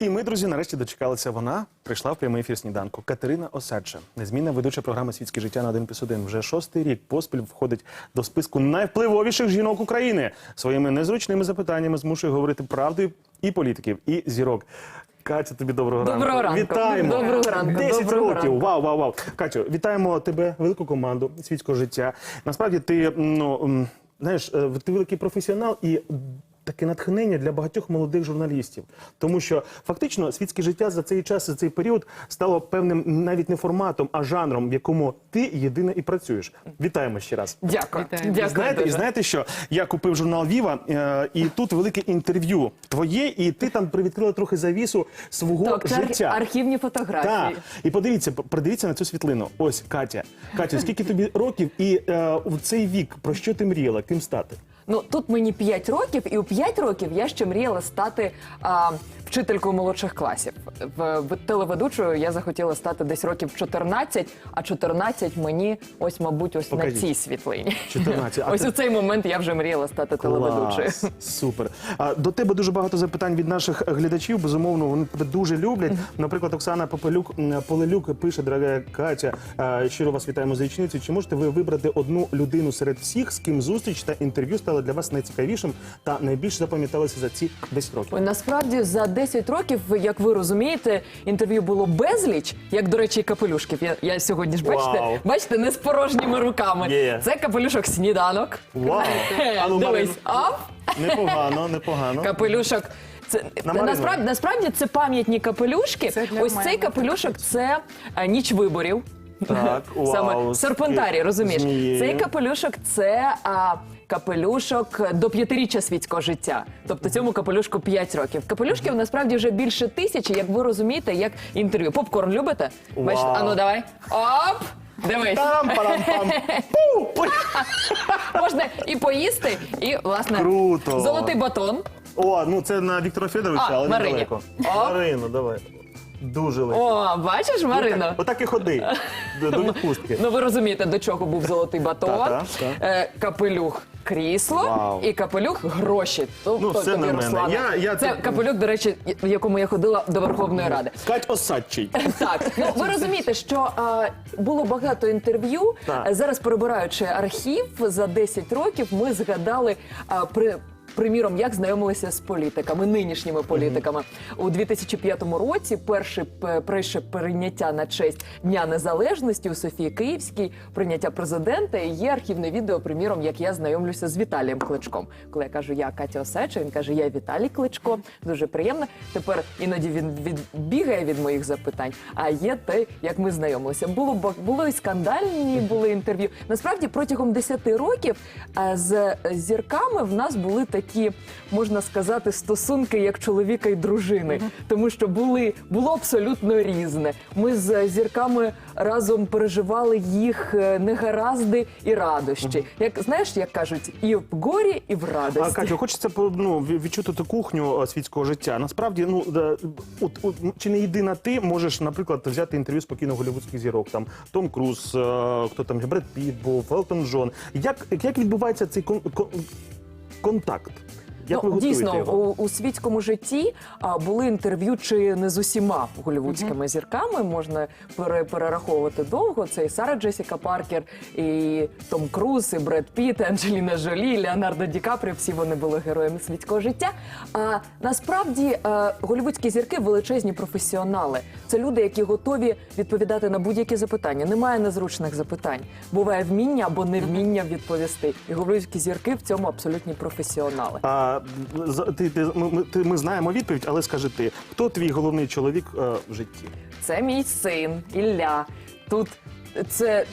І ми, друзі, нарешті дочекалися. Вона прийшла в прямий ефір сніданку. Катерина Осадча, незмінна ведуча програми Світське життя на 1 плюс 1. Вже шостий рік поспіль входить до списку найвпливовіших жінок України. Своїми незручними запитаннями змушує говорити правду і політиків, і зірок. Катя, тобі доброго ранку. Доброго ранку. Вітаємо. Доброго ранку. 10 Доброго років. ранку. Вау, вау, вау. Катю, вітаємо тебе, велику команду світського життя. Насправді ти, ну, знаєш, е, ти великий професіонал і таке натхнення для багатьох молодих журналістів. Тому що фактично світське життя за цей час, за цей період стало певним навіть не форматом, а жанром, в якому ти єдина і працюєш. Вітаємо ще раз. Дякую. Дякую знаєте, і знаєте, що я купив журнал Віва, е, і тут велике інтерв'ю твоє, і ти там привідкрила трохи завісу свого Так, життя. арх- архівні Так. фотографії. І подивіться, придивіться на цю світлину. Ось Катя. Катя, скільки тобі років і е, в цей вік про що ти мріяла? Ким стати? Ну тут мені 5 років, і у 5 років я ще мріяла стати а, вчителькою молодших класів. В, в телеведучою я захотіла стати десь років 14, а 14 мені ось, мабуть, ось Покажіть. на цій світлині. 14. А ось ти- у цей момент я вже мріяла стати телеведучою. Клас, Супер. А, до тебе дуже багато запитань від наших глядачів. Безумовно, вони тебе дуже люблять. Наприклад, Оксана Попелюк м, Полелюк пише, дорога Катя, а, щиро вас вітаємо з річницею. Чи можете ви вибрати одну людину серед всіх, з ким зустріч та інтерв'ю стали для вас найцікавішим та найбільш запам'яталися за ці 10 років? Ой, Насправді за 10 років, як ви розумієте, інтерв'ю було безліч, як до речі, і капелюшків. Я, я сьогодні ж бачите, Вау. бачите, не з порожніми руками. Є. Це капелюшок сніданок. Вау! А ну, Дивись, Марин, оп, непогано, непогано. капелюшок. Це На Марину. насправді насправді це пам'ятні капелюшки. Це для Ось мене. цей капелюшок це е, ніч виборів. Так, вау, Саме серпентарі, розумієш? змією. Цей капелюшок це а, капелюшок до п'ятиріччя світського життя. Тобто цьому капелюшку 5 років. Капелюшків насправді вже більше тисячі, як ви розумієте, як інтерв'ю. Попкорн любите? Бачите, Вау. а ну давай. Оп! Дивись, Тарам-парам-пам. Пу! Можна і поїсти, і власне Круто. золотий батон. О, ну це на Віктора Федоровича, А, але Марині. недалеко. О. Марину, давай. Дуже легко. О, бачиш, Марина? Отак і ходи до, до відпустки. Ну ви розумієте, до чого був золотий батон, Та-та, та. Е, капелюх. Крісло Вау. і капелюх гроші. Тобто Ну, все тобі, на мене. Руслане. Я- я це тут- капелюх, до речі, в якому я ходила до Верховної Ради. Кать Осадчий. Так, ну ви розумієте, що а, було багато інтерв'ю. Так. Зараз перебираючи архів за 10 років, ми згадали а, при. Приміром, як знайомилися з політиками, нинішніми політиками у 2005 році. Перше перше прийняття на честь Дня Незалежності у Софії Київській, прийняття президента. І є архівне відео, приміром, як я знайомлюся з Віталієм Кличком. Коли я кажу, я Катя Осеча, він каже, я Віталій Кличко. Дуже приємно. Тепер іноді він відбігає від моїх запитань. А є те, як ми знайомилися. Було було і скандальні були інтерв'ю. Насправді протягом 10 років е, з зірками в нас були такі, можна сказати, стосунки як чоловіка і дружини, тому що були було абсолютно різне. Ми з зірками разом переживали їх е, негаразди і радощі. Як знаєш, як кажуть, і в горі, і в А радості. Катю, хочеться ну, відчути ту кухню е, світського життя. Насправді, ну да, от, от, чи не єдина ти можеш, наприклад, взяти інтерв'ю спокійно голівудських зірок. Там Том Круз, е, хто там Бред Піт був, Елтон Джон. Як, як відбувається цей кон, кон- Contacto. Як ну, готуєте дійсно його? у, у світському житті а, були інтерв'ю чи не з усіма голівудськими зірками. Можна пере, перераховувати довго. Це і Сара Джесіка Паркер, і Том Круз, і Бред Піт, і Анджеліна Жолі, і Леонардо Ді Капріо. Всі вони були героями світського життя. А насправді а, голівудські зірки величезні професіонали. Це люди, які готові відповідати на будь-які запитання. Немає незручних запитань. Буває вміння або невміння відповісти. І голівудські зірки в цьому абсолютні професіонали. А, за- ти, ти, ми- ти, ми знаємо відповідь, але скажи ти, хто твій головний чоловік е, в житті? Це мій син Ілля. Тут це.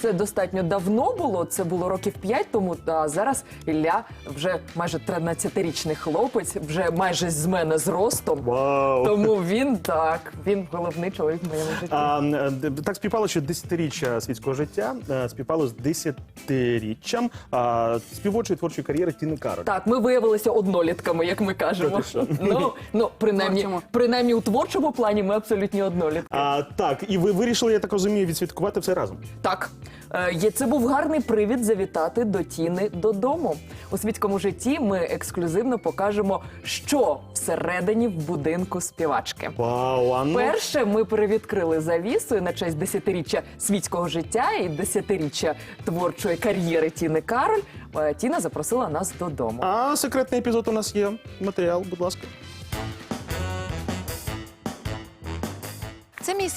Це достатньо давно було. Це було років 5 тому. А зараз Ілля вже майже 13-річний хлопець, вже майже з мене зростом. Вау! Тому він так, він головний чоловік в моєму житті. А, е, так співпало, що десятиріччя світського життя е, співпало з десятиріччям а, співочої творчої кар'єри Тіни Кароль. Так, ми виявилися однолітками, як ми кажемо. Ну, ну принаймні, Творчому. принаймні у творчому плані ми абсолютні однолітки. А, так, і ви вирішили, я так розумію, відсвяткувати все разом. Так, е, це був гарний привід завітати до Тіни додому. У світському житті ми ексклюзивно покажемо, що всередині в будинку співачки. Вау, а ну, Перше ми перевідкрили завісу і на честь десятиріччя світського життя і десятиріччя творчої кар'єри Тіни Кароль. е, Тіна запросила нас додому. а секретний епізод у нас є. Матеріал, будь ласка.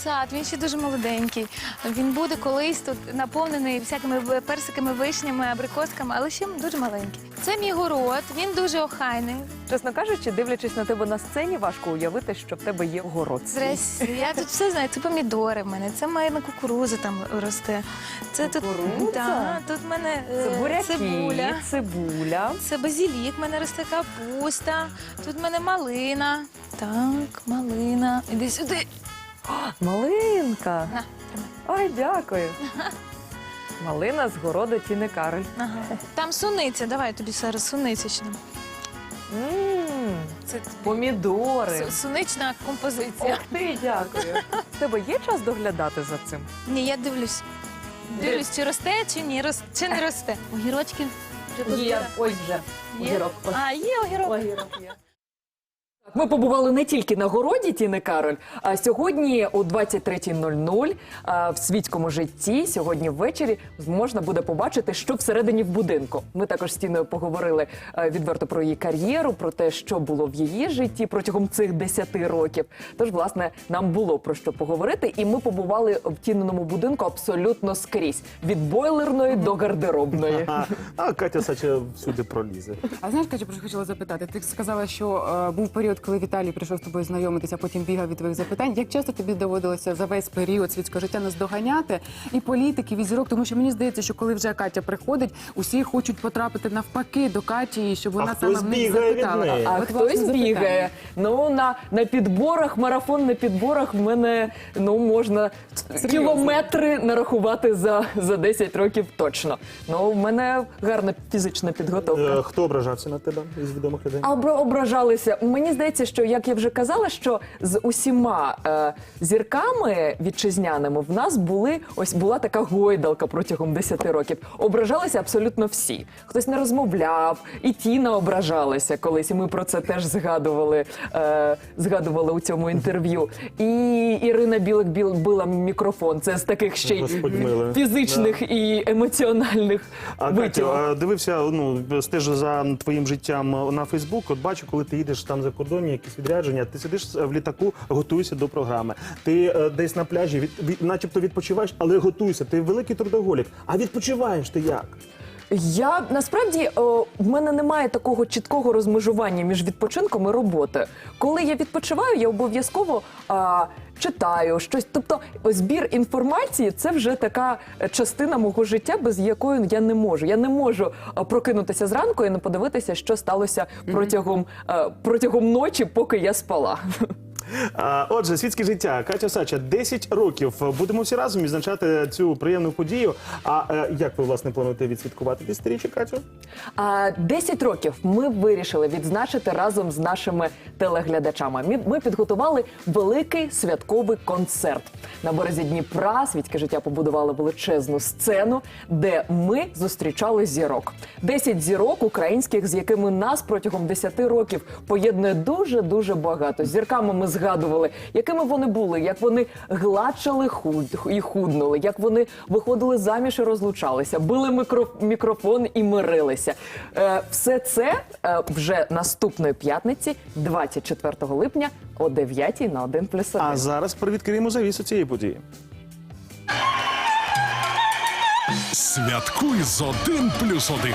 Сад, він ще дуже молоденький. Він буде колись тут наповнений всякими персиками, вишнями, абрикосками, але ще дуже маленький. Це мій город, він дуже охайний. Чесно кажучи, дивлячись на тебе на сцені, важко уявити, що в тебе є город. свій. Я тут все знаю. Це помідори в мене, це моя кукуруза там росте. Це тут, Кукурудза? да, тут в мене е, Це буряки, цибуля. цибуля. Це базілік, в мене росте капуста. Тут в мене малина. Так, малина. Іди сюди. Малинка. На, Ой, дякую. Малина з городу Тіни Кароль. Ага. Там суниця, давай тобі зараз. М, Помідори. Су- Сунична композиція. Ох ти, дякую. В тебе є час доглядати за цим? Ні, я дивлюсь. Дивлюсь, чи росте, чи ні, рос... чи не росте. Огірочки. ось вже. Є? огірок. А, є огірок. Ми побували не тільки на городі Тіни Кароль, а сьогодні о 23.00 а, в світському житті, сьогодні ввечері, можна буде побачити, що всередині в будинку. Ми також з Тіною поговорили е, відверто про її кар'єру, про те, що було в її житті протягом цих 10 років. Тож, власне, нам було про що поговорити, і ми побували в тіненому будинку абсолютно скрізь від бойлерної до гардеробної. А, а Катя Сача всюди пролізе. А знаєш, Катя, про що хотіла запитати? Ти сказала, що е, був період, коли Віталій прийшов з тобою знайомитися, потім бігав від твоїх запитань. Як часто тобі доводилося за весь період світського життя наздоганяти і політиків, і зірок? Тому що мені здається, що коли вже Катя приходить, усі хочуть потрапити навпаки до Каті, щоб вона саме в них запитала. А хтось бігає. Ну на, на підборах, марафон на підборах в мене ну можна кілометри нарахувати за, за 10 років точно. Ну, в мене гарна фізична підготовка. Е, Хто ображався на тебе із відомих людей? А ображалися. Мені здається, що як я вже казала, що з усіма е, зірками вітчизняними в нас були ось була така гойдалка протягом 10 років. Ображалися абсолютно всі. Хтось не розмовляв, і Тіна ображалася колись. І ми про це теж згадували, е, згадували у цьому інтерв'ю. І Ірина Білик біл била мікрофон. Це з таких ще й фізичних і емоціональних А Катю, а, дивився, ну стежу за твоїм життям на Фейсбук. От бачу, коли ти їдеш там за кордон, якісь відрядження, ти сидиш в літаку, готуєшся до програми. Ти е, десь на пляжі, від, від- начебто відпочиваєш, але готуєшся. Ти великий трудоголік. А відпочиваєш ти як? Я насправді о, в мене немає такого чіткого розмежування між відпочинком і роботою. Коли я відпочиваю, я обов'язково а, читаю щось. Тобто, збір інформації це вже така е, частина мого життя, без якої я не можу. Я не можу прокинутися зранку і не подивитися, що сталося протягом, а, протягом ночі, поки я спала. Отже, світське життя. Катя Сача, 10 років. Будемо всі разом відзначати цю приємну подію. А е, як ви власне плануєте відсвяткувати 10-річчя, Катю? А 10 років ми вирішили відзначити разом з нашими телеглядачами. Ми, підготували великий святковий концерт на березі Дніпра. Світське життя побудувало величезну сцену, де ми зустрічали зірок. 10 зірок українських, з якими нас протягом 10 років поєднує дуже дуже багато. З зірками ми згадували, якими вони були, як вони глачали худ і худнули, як вони виходили заміж і розлучалися, били мікро... мікрофон і мирилися. Е, все це е, вже наступної п'ятниці, 24 липня, о 9 на 1 плюс 1. А зараз привідкриємо завісу цієї події. Святкуй з 1 плюс 1.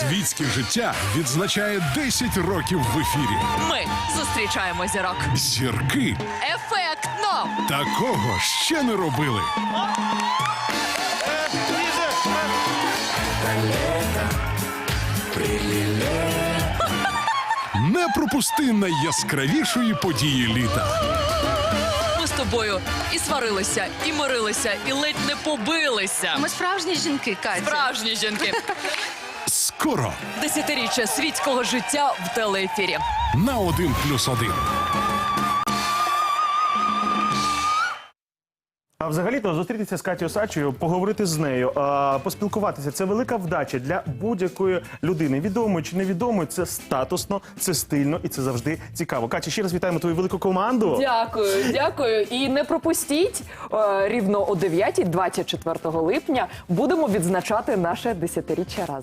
Світське життя відзначає 10 років в ефірі. Ми зустрічаємо зірок. Зірки Ефектно! такого ще не робили. Не пропусти найяскравішої події літа. Ми з тобою і сварилися, і мирилися, і ледь не побилися. Ми справжні жінки, Катя. Справжні жінки. Скоро Десятиріччя світського життя в телеефірі. на один плюс один. А взагалі-то зустрітися з Катю Сачею, поговорити з нею, а, поспілкуватися це велика вдача для будь-якої людини. Відомої чи невідомої, це статусно, це стильно і це завжди цікаво. Катя, ще раз вітаємо твою велику команду. Дякую, дякую. І не пропустіть е, рівно о 9, 24 липня будемо відзначати наше десятиріччя разом.